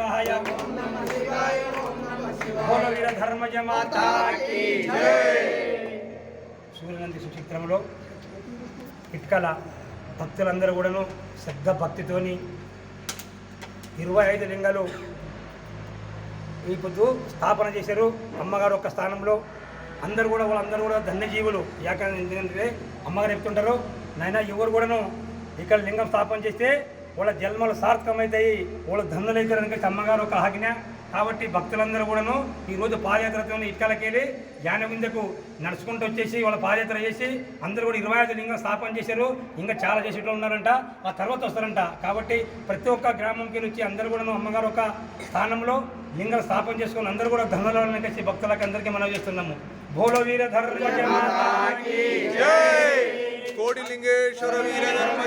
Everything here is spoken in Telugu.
शिवाय। సూర్యనంది సుచిత్రంలో ఇటుకల భక్తులందరూ కూడాను శ్రద్ధ భక్తితోని ఇరవై ఐదు లింగాలు ఈ పొద్దు స్థాపన చేశారు. అమ్మగారు ఒక స్థానంలో అందరు కూడా వాళ్ళందరూ కూడా ధన్యజీవులు. ఏకంగా ఎందుకంటే అమ్మగారు చెప్తుంటారు నాయన ఎవరు కూడాను ఇక్కడ లింగం స్థాపన చేస్తే వాళ్ళ జన్మలు సార్థకమవుతాయి వాళ్ళ ధన్నులు అమ్మగారు ఒక ఆజ్ఞ. కాబట్టి భక్తులందరూ కూడాను ఈరోజు పాదయాత్రతో ఇటుకలకెళ్ళి యానవిందకు నడుచుకుంటూ వచ్చేసి వాళ్ళ పాదయాత్ర చేసి అందరూ కూడా ఇరవై ఐదు లింగం స్థాపన చేశారు. ఇంకా చాలా చేసేటోళ్ళు ఉన్నారంట ఆ తర్వాత వస్తారంట. కాబట్టి ప్రతి ఒక్క గ్రామంకి వచ్చి అందరూ కూడాను అమ్మగారు ఒక స్థానంలో లింగం స్థాపన చేసుకుని అందరూ కూడా ధనులను కలిసి భక్తులకు అందరికీ మనం చేస్తున్నాము. భోలో వీర ధర్మ మాతాకి లింగేశ్వర వీర ధర్మ